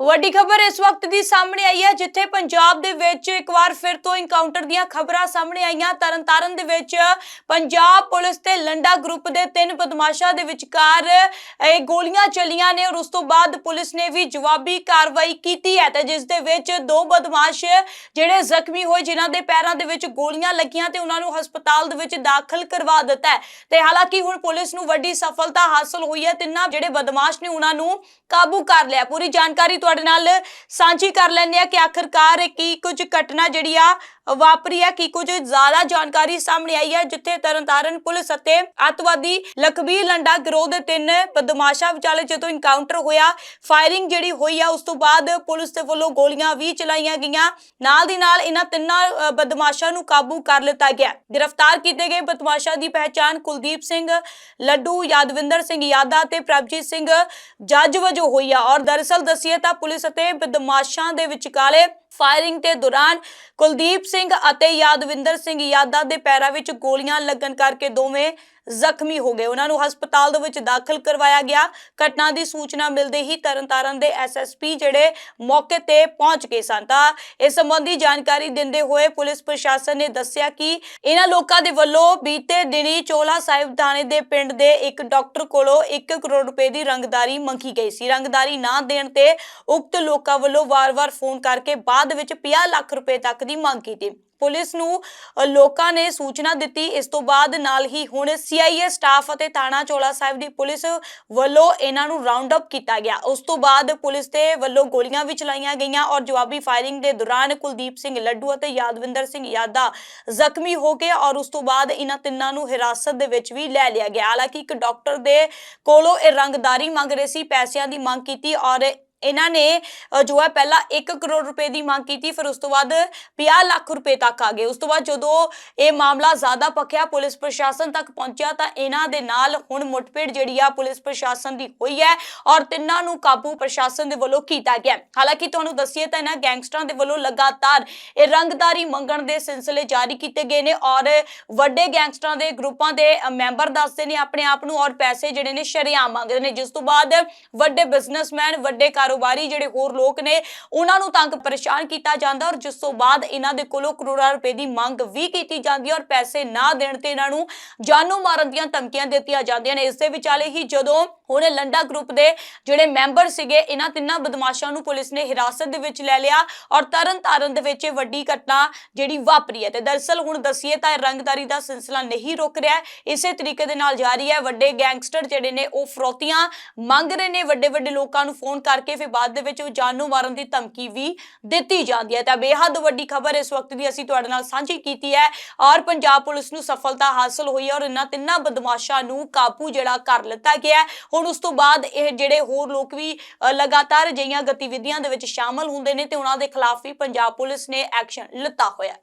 ਵੱਡੀ ਖਬਰ ਇਸ ਵਕਤ ਦੀ ਸਾਹਮਣੇ ਆਈ ਹੈ, ਜਿੱਥੇ ਪੰਜਾਬ ਦੇ ਵਿੱਚ ਇੱਕ ਵਾਰ ਫਿਰ ਤੋਂ ਇਨਕਾਊਂਟਰ ਦੀਆਂ ਖਬਰਾਂ ਸਾਹਮਣੇ ਆਈਆਂ। ਤਰਨਤਾਰਨ ਦੇ ਵਿੱਚ ਪੰਜਾਬ ਪੁਲਿਸ ਤੇ ਲੰਡਾ ਗਰੁੱਪ ਦੇ ਤਿੰਨ ਬਦਮਾਸ਼ਾਂ ਦੇ ਵਿਚਕਾਰ, ਇਹ ਗੋਲੀਆਂ ਚੱਲੀਆਂ ਨੇ ਔਰ ਉਸ ਤੋਂ ਬਾਅਦ ਪੁਲਿਸ ਨੇ ਵੀ ਜਵਾਬੀ ਕਾਰਵਾਈ ਕੀਤੀ ਹੈ ਤੇ ਜਿਸ ਦੇ ਵਿੱਚ ਦੋ ਬਦਮਾਸ਼ ਜਿਹੜੇ ਜ਼ਖਮੀ ਹੋਏ, ਜਿਨ੍ਹਾਂ ਦੇ ਪੈਰਾਂ ਦੇ ਵਿੱਚ ਗੋਲੀਆਂ ਲੱਗੀਆਂ ਤੇ ਉਹਨਾਂ ਨੂੰ ਹਸਪਤਾਲ ਦੇ ਵਿੱਚ ਦਾਖਲ ਕਰਵਾ ਦਿੱਤਾ ਤੇ ਹਾਲਾਂਕਿ ਹੁਣ ਪੁਲਿਸ ਨੂੰ ਵੱਡੀ ਸਫਲਤਾ ਹਾਸਲ ਹੋਈ ਹੈ, ਤਿੰਨਾਂ ਜਿਹੜੇ ਬਦਮਾਸ਼ ਨੇ ਉਹਨਾਂ ਨੂੰ ਕਾਬੂ ਕਰ ਲਿਆ। ਪੂਰੀ ਜਾਣਕਾਰੀ ਤੁਹਾਡੇ ਨਾਲ ਸਾਂਝੀ ਕਰ ਲੈਂਦੇ ਆ ਕਿ ਆਖਰਕਾਰ ਇਹ ਕੀ ਕੁਝ ਘਟਨਾ ਜਿਹੜੀ ਆ ਵਾਪਰੀ ਹੈ ਕੀ ਕੁਝ ਜ਼ਿਆਦਾ ਜਾਣਕਾਰੀ ਸਾਹਮਣੇ ਆਈ ਹੈ, ਜਿੱਥੇ ਤਰਨਤਾਰਨ ਪੁਲਿਸ ਅਤੇ ਅੱਤਵਾਦੀ ਲਖਬੀਰ ਲੰਡਾ ਗਰੋਹ ਦੇ ਤਿੰਨ ਬਦਮਾਸ਼ਾਂ ਵਿਚਾਲੇ ਜਦੋਂ ਇਨਕਾਊਂਟਰ ਹੋਇਆ ਫਾਇਰਿੰਗ ਜਿਹੜੀ ਹੋਈ ਆ, ਉਸ ਤੋਂ ਬਾਅਦ ਪੁਲਿਸ ਦੇ ਵੱਲੋਂ ਗੋਲੀਆਂ ਵੀ ਚਲਾਈਆਂ ਗਈਆਂ। ਨਾਲ ਦੀ ਨਾਲ ਇਹਨਾਂ ਤਿੰਨਾਂ ਬਦਮਾਸ਼ਾਂ ਨੂੰ ਕਾਬੂ ਕਰ ਲਿੱਤਾ ਗਿਆ। ਗ੍ਰਿਫਤਾਰ ਕੀਤੇ ਗਏ ਬਦਮਾਸ਼ਾਂ ਦੀ ਪਹਿਚਾਣ ਕੁਲਦੀਪ ਸਿੰਘ, ਲੱਡੂ ਯਾਦਵਿੰਦਰ ਸਿੰਘ ਯਾਦਾ ਤੇ ਪ੍ਰਭਜੀਤ ਸਿੰਘ ਜੱਜ ਵਜੋਂ ਹੋਈ ਆ। ਔਰ ਦਰਅਸਲ ਦਸੀਏ ਤਾਂ ਪੁਲਿਸ ਅਤੇ ਬਦਮਾਸ਼ਾਂ ਦੇ ਵਿਚਕਾਲੇ ਫਾਇਰਿੰਗ ਦੇ ਦੌਰਾਨ ਕੁਲਦੀਪ ਸਿੰਘ ਅਤੇ ਯਾਦਵਿੰਦਰ ਸਿੰਘ ਯਾਦਾ ਦੇ ਪੈਰਾਂ ਵਿੱਚ ਗੋਲੀਆਂ ਲੱਗਣ ਕਰਕੇ ਦੋਵੇਂ ਜ਼ਖਮੀ ਹੋ ਗਏ। ਉਹਨਾਂ ਨੂੰ ਹਸਪਤਾਲ ਦੇ ਵਿੱਚ ਦਾਖਲ ਕਰਵਾਇਆ ਗਿਆ। ਘਟਨਾ ਦੀ ਸੂਚਨਾ ਮਿਲਦੇ ਹੀ ਤਰਨਤਾਰਨ ਦੇ ਐਸਐਸਪੀ ਜਿਹੜੇ ਮੌਕੇ ਤੇ ਪਹੁੰਚ ਗਏ ਸਨ। ਤਾਂ ਇਸ ਸੰਬੰਧੀ ਜਾਣਕਾਰੀ ਦਿੰਦੇ ਹੋਏ ਪੁਲਿਸ ਪ੍ਰਸ਼ਾਸਨ ਨੇ ਦੱਸਿਆ ਕਿ ਇਹਨਾਂ ਲੋਕਾਂ ਦੇ ਵੱਲੋਂ ਬੀਤੇ ਦਿਨੀ ਚੋਲਾ ਸਾਹਿਬ ਥਾਣੇ ਦੇ ਪਿੰਡ ਦੇ ਇੱਕ ਡਾਕਟਰ ਕੋਲੋਂ 1 ਕਰੋੜ ਰੁਪਏ ਦੀ ਰੰਗਦਾਰੀ ਮੰਗੀ ਗਈ ਸੀ। ਰੰਗਦਾਰੀ ਨਾ ਦੇਣ ਤੇ ਉਕਤ ਲੋਕਾਂ ਵੱਲੋਂ ਵਾਰ-ਵਾਰ ਫੋਨ ਕਰਕੇ ਬਾਅਦ ਵਿੱਚ 50 ਲੱਖ ਰੁਪਏ ਤੱਕ ਦੀ ਮੰਗ ਕੀਤੀ। ਪੁਲਿਸ ਨੂੰ ਲੋਕਾਂ ਨੇ ਸੂਚਨਾ ਦਿੱਤੀ। ਇਸ ਤੋਂ ਬਾਅਦ ਨਾਲ ਹੀ ਹੁਣ ਸੀਆਈਏ ਸਟਾਫ ਅਤੇ ਥਾਣਾ ਚੋਲਾ ਸਾਹਿਬ ਦੀ ਪੁਲਿਸ ਵੱਲੋਂ ਇਹਨਾਂ ਨੂੰ ਰਾਉਂਡ ਅਪ ਕੀਤਾ ਗਿਆ। ਉਸ ਤੋਂ ਬਾਅਦ ਪੁਲਿਸ ਦੇ ਵੱਲੋਂ ਗੋਲੀਆਂ ਵੀ ਚਲਾਈਆਂ ਗਈਆਂ ਔਰ ਜਵਾਬੀ ਫਾਇਰਿੰਗ ਦੇ ਦੌਰਾਨ ਕੁਲਦੀਪ ਸਿੰਘ ਲੱਡੂ ਅਤੇ ਯਾਦਵਿੰਦਰ ਸਿੰਘ ਯਾਦਾ ਜ਼ਖਮੀ ਹੋ ਗਏ ਔਰ ਉਸ ਤੋਂ ਬਾਅਦ ਇਹਨਾਂ ਤਿੰਨਾਂ ਨੂੰ ਹਿਰਾਸਤ ਦੇ ਵਿੱਚ ਵੀ ਲੈ ਲਿਆ ਗਿਆ। ਹਾਲਾਂਕਿ ਇੱਕ ਡਾਕਟਰ ਦੇ ਕੋਲੋਂ ਇਹ ਰੰਗਦਾਰੀ ਮੰਗ ਰਹੇ ਸੀ, ਪੈਸਿਆਂ ਦੀ ਮੰਗ ਕੀਤੀ ਔਰ ਇਹਨਾਂ ਨੇ ਜੋ ਹੈ ਪਹਿਲਾਂ 1 ਕਰੋੜ ਰੁਪਏ ਦੀ ਮੰਗ ਕੀਤੀ, ਫਿਰ ਉਸ ਤੋਂ ਬਾਅਦ 50 ਲੱਖ ਰੁਪਏ ਤੱਕ ਆ ਗਏ। ਉਸ ਤੋਂ ਬਾਅਦ ਜਦੋਂ ਇਹ ਮਾਮਲਾ ਜ਼ਿਆਦਾ ਪੱਕਿਆ, ਪੁਲਿਸ ਪ੍ਰਸ਼ਾਸਨ ਤੱਕ ਪਹੁੰਚਿਆ, ਤਾਂ ਇਹਨਾਂ ਦੇ ਨਾਲ ਹੁਣ ਮੁੱਠਭੇੜ ਜਿਹੜੀ ਆ ਪੁਲਿਸ ਪ੍ਰਸ਼ਾਸਨ ਦੀ ਹੋਈ ਹੈ ਔਰ ਤਿੰਨਾਂ ਨੂੰ ਕਾਬੂ ਪ੍ਰਸ਼ਾਸਨ ਦੇ ਵੱਲੋਂ ਕੀਤਾ ਗਿਆ। ਹਾਲਾਂਕਿ ਤੁਹਾਨੂੰ ਦੱਸੀਏ ਤਾਂ ਇਹਨਾਂ ਗੈਂਗਸਟਰਾਂ ਦੇ ਵੱਲੋਂ ਲਗਾਤਾਰ ਇਹ ਰੰਗਦਾਰੀ ਮੰਗਣ ਦੇ ਸਿਲਸਿਲੇ ਜਾਰੀ ਕੀਤੇ ਗਏ ਨੇ ਔਰ ਵੱਡੇ ਗੈਂਗਸਟਰਾਂ ਦੇ ਗਰੁੱਪਾਂ ਦੇ ਮੈਂਬਰ ਦੱਸਦੇ ਨੇ ਆਪਣੇ ਆਪ ਨੂੰ ਔਰ ਪੈਸੇ ਜਿਹੜੇ ਨੇ ਸ਼ਰੇਆਮ ਮੰਗਦੇ ਨੇ। ਜਿਸ ਤੋਂ ਬਾਅਦ ਵੱਡੇ ਬਿਜ਼ਨਸਮੈਨ, ਵੱਡੇ ਕਾਰੋਬਾਰੀ ਜਿਹੜੇ ਹੋਰ ਲੋਕ ਨੇ, ਉਹਨਾਂ ਨੂੰ ਤੰਗ ਪਰੇਸ਼ਾਨ ਕੀਤਾ ਜਾਂਦਾ ਔਰ ਜਿਸ ਤੋਂ ਬਾਅਦ ਇਹਨਾਂ ਦੇ ਕੋਲੋਂ ਕਰੋੜਾਂ ਰੁਪਏ ਦੀ ਮੰਗ ਵੀ ਕੀਤੀ ਜਾਂਦੀ ਹੈ ਔਰ ਪੈਸੇ ਨਾ ਦੇਣ ਤੇ ਇਹਨਾਂ ਨੂੰ ਜਾਨੋਂ ਮਾਰਨ ਦੀਆਂ ਧਮਕੀਆਂ ਦਿੱਤੀਆਂ ਜਾਂਦੀਆਂ ਨੇ। ਇਸ ਦੇ ਵਿਚਾਲੇ ਹੀ ਜਦੋਂ ਹੁਣ ਲੰਡਾ ਗਰੁੱਪ ਦੇ ਜਿਹੜੇ ਮੈਂਬਰ ਸੀਗੇ, ਇਹਨਾਂ ਤਿੰਨਾਂ ਬਦਮਾਸ਼ਾਂ ਨੂੰ ਪੁਲਿਸ ਨੇ ਹਿਰਾਸਤ ਦੇ ਵਿੱਚ ਲੈ ਲਿਆ ਔਰ ਤਰਨ ਤਾਰਨ ਦੇ ਵਿੱਚ ਵੱਡੀ ਘਟਨਾ ਜਿਹੜੀ ਵਾਪਰੀ ਹੈ। ਤੇ ਦਰਸਲ ਹੁਣ ਦਸੀਏ ਤਾਂ ਰੰਗਦਾਰੀ ਦਾ ਸਿਲਸਿਲਾ ਨਹੀਂ ਰੁਕ ਰਿਹਾ ਇਸੇ ਤਰੀਕੇ ਦੇ ਨਾਲ ਜਾਰੀ ਹੈ ਵੱਡੇ ਗੈਂਗਸਟਰ ਜਿਹੜੇ ਨੇ, ਉਹ ਫਰੋਤੀਆਂ ਮੰਗ ਰਹੇ ਨੇ ਵੱਡੇ ਵੱਡੇ ਲੋਕਾਂ ਨੂੰ ਫੋਨ ਕਰਕੇ ਫਿਰ ਬਾਅਦ ਦੇ ਵਿੱਚ ਉਹ ਜਾਨੋਂ ਮਾਰਨ ਦੀ ਧਮਕੀ ਵੀ ਦਿੱਤੀ ਜਾਂਦੀ ਹੈ। ਤਾਂ ਬੇਹੱਦ ਵੱਡੀ ਖਬਰ ਇਸ ਵਕਤ ਦੀ ਅਸੀਂ ਤੁਹਾਡੇ ਨਾਲ ਸਾਂਝੀ ਕੀਤੀ ਹੈ। ਔਰ ਪੰਜਾਬ ਪੁਲਿਸ ਨੂੰ ਸਫਲਤਾ ਹਾਸਲ ਹੋਈ ਹੈ ਔਰ ਇਹਨਾਂ ਤਿੰਨਾਂ ਬਦਮਾਸ਼ਾਂ ਨੂੰ ਕਾਬੂ ਜਿਹੜਾ ਕਰ ਲਿੱਤਾ ਗਿਆ ਹੁਣ ਉਸ ਤੋਂ ਬਾਅਦ ਇਹ ਜਿਹੜੇ ਹੋਰ ਲੋਕ ਵੀ ਲਗਾਤਾਰ ਅਜਿਹੀਆਂ ਗਤੀਵਿਧੀਆਂ ਦੇ ਵਿੱਚ ਸ਼ਾਮਲ ਹੁੰਦੇ ਨੇ ਤੇ ਉਹਨਾਂ ਦੇ ਖਿਲਾਫ ਵੀ ਪੰਜਾਬ ਪੁਲਿਸ ਨੇ ਐਕਸ਼ਨ ਲਿੱਤਾ ਹੋਇਆ